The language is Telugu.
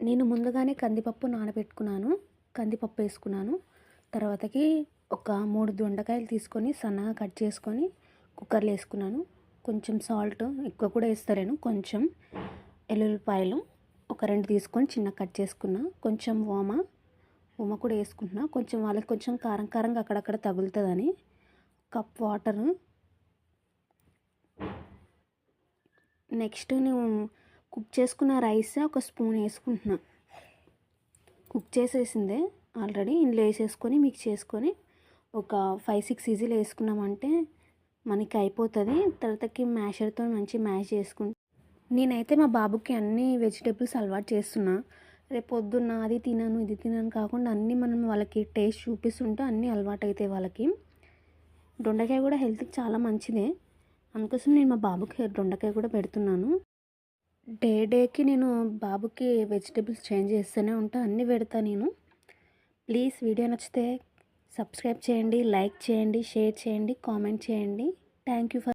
నేను ముందుగానే కందిపప్పు నానబెట్టుకున్నాను. కందిపప్పు వేసుకున్నాను. తర్వాతకి ఒక మూడు దొండకాయలు తీసుకొని సన్నగా కట్ చేసుకొని కుక్కర్లో వేసుకున్నాను. కొంచెం సాల్ట్ ఎక్కువ కూడా వేస్తారేను కొంచెం ఎల్లుల్లిపాయలు ఒక రెండు తీసుకొని చిన్న కట్ చేసుకున్నా. కొంచెం ఓమ ఓమ కూడా వేసుకుంటున్నా. కొంచెం వాళ్ళకి కొంచెం కారం కారంగా అక్కడక్కడ తగులుతుందని కప్ వాటర్. నెక్స్ట్ నేను కుక్ చేసుకున్న రైస్ ఒక స్పూన్ వేసుకుంటున్నా. కుక్ చేసేసిందే ఆల్రెడీ. ఇందులో వేసేసుకొని మిక్స్ చేసుకొని ఒక ఫైవ్ సిక్స్ ఈజీలు వేసుకున్నామంటే మనకి అయిపోతుంది. తర్వాతకి మ్యాషర్తో మంచి మ్యాష్ చేసుకుంటా. నేనైతే మా బాబుకి అన్ని వెజిటేబుల్స్ అలవాటు చేస్తున్నా. రేపు పొద్దున్న అది తినను ఇది తినను కాకుండా అన్నీ మనం వాళ్ళకి టేస్ట్ చూపిస్తుంటే అన్నీ అలవాటు అవుతాయి వాళ్ళకి. దొండకాయ కూడా హెల్త్కి చాలా మంచిదే. అందుకోసం నేను మా బాబుకి దొండకాయ కూడా పెడుతున్నాను. డే డేకి నేను బాబుకి వెజిటేబుల్స్ చేంజ్ చేస్తూనే ఉంటా అన్నీ పెడతా నేను. ప్లీజ్ వీడియో నచ్చితే సబ్స్క్రైబ్ చేయండి లైక్ చేయండి షేర్ చేయండి కామెంట్ చేయండి. Thank you for